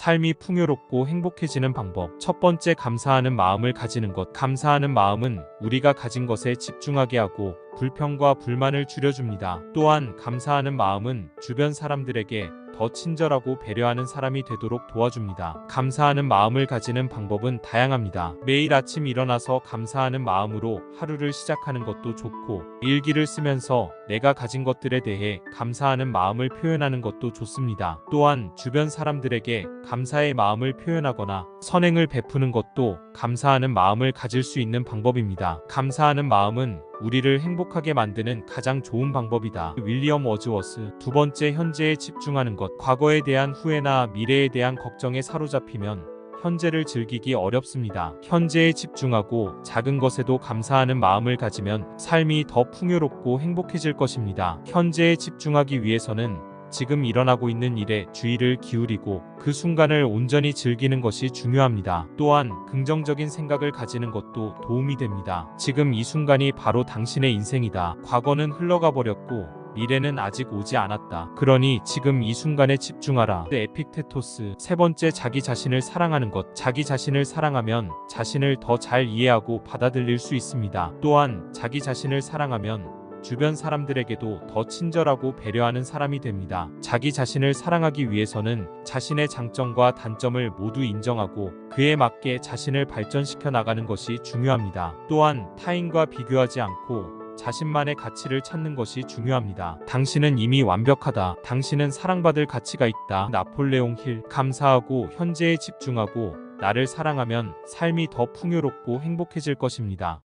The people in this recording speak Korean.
삶이 풍요롭고 행복해지는 방법. 첫 번째 감사하는 마음을 가지는 것. 감사하는 마음은 우리가 가진 것에 집중하게 하고 불평과 불만을 줄여줍니다. 또한 감사하는 마음은 주변 사람들에게 더 친절하고 배려하는 사람이 되도록 도와줍니다. 감사하는 마음을 가지는 방법은 다양합니다. 매일 아침 일어나서 감사하는 마음으로 하루를 시작하는 것도 좋고, 일기를 쓰면서 내가 가진 것들에 대해 감사하는 마음을 표현하는 것도 좋습니다. 또한 주변 사람들에게 감사의 마음을 표현하거나 선행을 베푸는 것도 감사하는 마음을 가질 수 있는 방법입니다. 감사하는 마음은 우리를 행복하게 만드는 가장 좋은 방법이다. 윌리엄 워즈워스. 두 번째, 현재에 집중하는 것. 과거에 대한 후회나 미래에 대한 걱정에 사로잡히면 현재를 즐기기 어렵습니다. 현재에 집중하고 작은 것에도 감사하는 마음을 가지면 삶이 더 풍요롭고 행복해질 것입니다. 현재에 집중하기 위해서는 지금 일어나고 있는 일에 주의를 기울이고 그 순간을 온전히 즐기는 것이 중요합니다. 또한 긍정적인 생각을 가지는 것도 도움이 됩니다. 지금 이 순간이 바로 당신의 인생이다. 과거는 흘러가 버렸고 미래는 아직 오지 않았다. 그러니 지금 이 순간에 집중하라. 에픽테토스. 세 번째, 자기 자신을 사랑하는 것. 자기 자신을 사랑하면 자신을 더 잘 이해하고 받아들일 수 있습니다. 또한 자기 자신을 사랑하면 주변 사람들에게도 더 친절하고 배려하는 사람이 됩니다. 자기 자신을 사랑하기 위해서는 자신의 장점과 단점을 모두 인정하고 그에 맞게 자신을 발전시켜 나가는 것이 중요합니다. 또한 타인과 비교하지 않고 자신만의 가치를 찾는 것이 중요합니다. 당신은 이미 완벽하다. 당신은 사랑받을 가치가 있다. 나폴레옹 힐. 감사하고 현재에 집중하고 나를 사랑하면 삶이 더 풍요롭고 행복해질 것입니다.